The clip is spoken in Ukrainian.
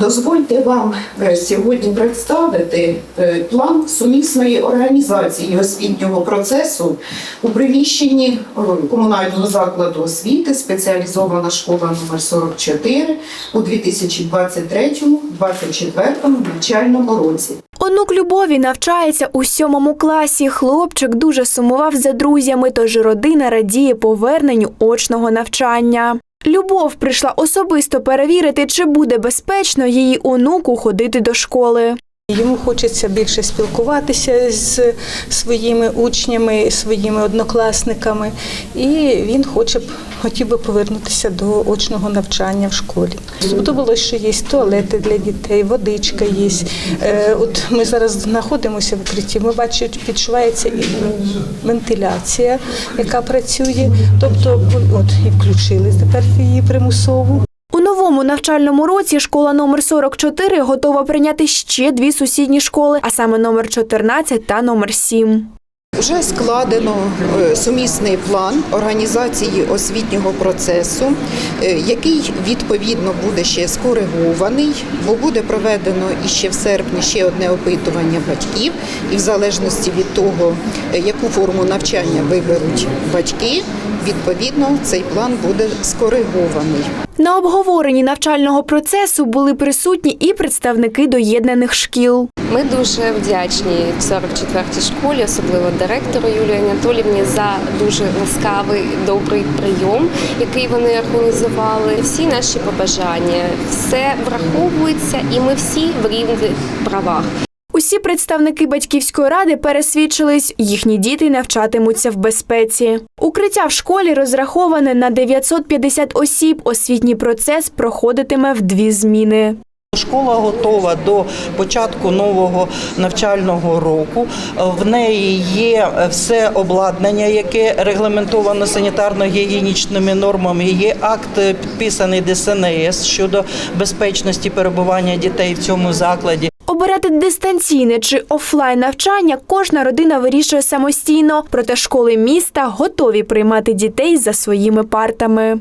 Дозвольте вам е, сьогодні представити е, план сумісної організації освітнього процесу у приміщенні е, комунального закладу освіти спеціалізована школа номер 44 у 2023-2024 навчальному році. Онук Любові навчається у сьомому класі. Хлопчик дуже сумував за друзями, тож родина радіє поверненню очного навчання. Любов прийшла особисто перевірити, чи буде безпечно її онуку ходити до школи. Йому хочеться більше спілкуватися з своїми учнями, своїми однокласниками, і він хоче б хотів би повернутися до очного навчання в школі. Сподобалось, що є туалети для дітей, водичка є. Е, От ми зараз знаходимося в укритті. Ми бачимо, відчувається і вентиляція, яка працює. Тобто, от і включили тепер її примусову. У новому навчальному році школа номер 44 готова прийняти ще дві сусідні школи, а саме номер 14 та номер 7. Вже складено е, сумісний план організації освітнього процесу, е, який відповідно буде ще скоригований, бо буде проведено іще в серпні ще одне опитування батьків, і в залежності від того, е, яку форму навчання виберуть батьки, відповідно цей план буде скоригований. На обговоренні навчального процесу були присутні і представники доєднаних шкіл. Ми дуже вдячні 44-й школі, особливо директору Юлії Анатолівні, за дуже ласкавий добрий прийом, який вони організували. Всі наші побажання, все враховується, і ми всі в рівних правах. Усі представники батьківської ради пересвідчились, їхні діти навчатимуться в безпеці. Укриття в школі розраховане на 950 осіб. Освітній процес проходитиме в дві зміни. Школа готова до початку нового навчального року. В неї є все обладнання, яке регламентовано санітарно-гігієнічними нормами. Є акт підписаний ДСНС щодо безпечності перебування дітей в цьому закладі. Обирати дистанційне чи офлайн навчання кожна родина вирішує самостійно, проте школи міста готові приймати дітей за своїми партами.